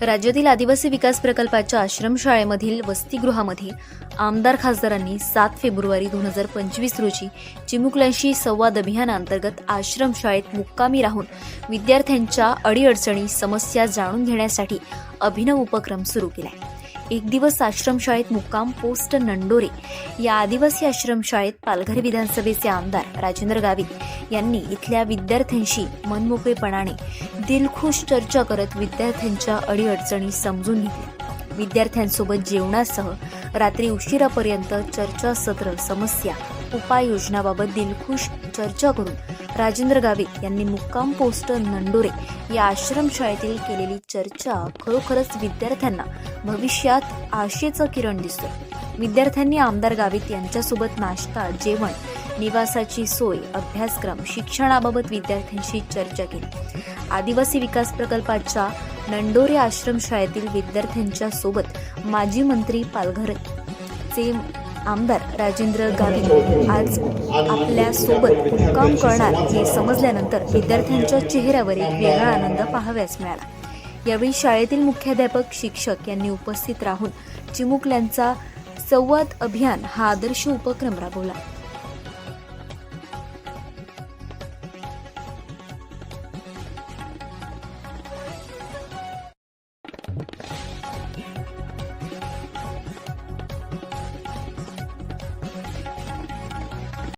राज्यातील आदिवासी विकास प्रकल्पाच्या आश्रमशाळेमधील वसतिगृहामध्ये आमदार खासदारांनी सात फेब्रुवारी दोन हजार पंचवीस रोजी चिमुकल्यांशी संवाद अभियानाअंतर्गत आश्रमशाळेत मुक्कामी राहून विद्यार्थ्यांच्या अडीअडचणी समस्या जाणून घेण्यासाठी अभिनव उपक्रम सुरू केलाय. एक दिवस आश्रमशाळेत मुक्काम पोस्ट नंडोरे. या आदिवासी आश्रमशाळेत पालघर विधानसभेचे आमदार राजेंद्र गावित यांनी इथल्या विद्यार्थ्यांशी मनमोकळेपणाने दिलखुश चर्चा करत विद्यार्थ्यांच्या अडीअडचणी समजून घेतल्या. विद्यार्थ्यांसोबत जेवणासह रात्री उशिरापर्यंत चर्चासत्र समस्या उपाययोजनाबाबत दिलखुश चर्चा करून राजेंद्र गावित यांनी मुक्काम पोस्ट नंडोरे या आश्रमशाळेतील केलेली चर्चा खरोखरच विद्यार्थ्यांना भविष्यात आशेचं किरण दिसतं विद्यार्थ्यांनी आमदार गावित यांच्यासोबत नाश्ता जेवण निवासाची सोय अभ्यासक्रम शिक्षणाबाबत विद्यार्थ्यांशी चर्चा केली. आदिवासी विकास प्रकल्पाच्या नंडोरे आश्रमशाळेतील विद्यार्थ्यांच्या सोबत माजी मंत्री पालघरचे आमदार राजेंद्र गावित. आज आपल्यासोबत मुक्काम करणार हे समजल्यानंतर विद्यार्थ्यांच्या चेहऱ्यावर एक वेगळा आनंद पाहाव्यास मिळाला. यावेळी शाळेतील मुख्याध्यापक शिक्षक यांनी उपस्थित राहून चिमुकल्यांचा संवाद अभियान हा आदर्श उपक्रम राबवला.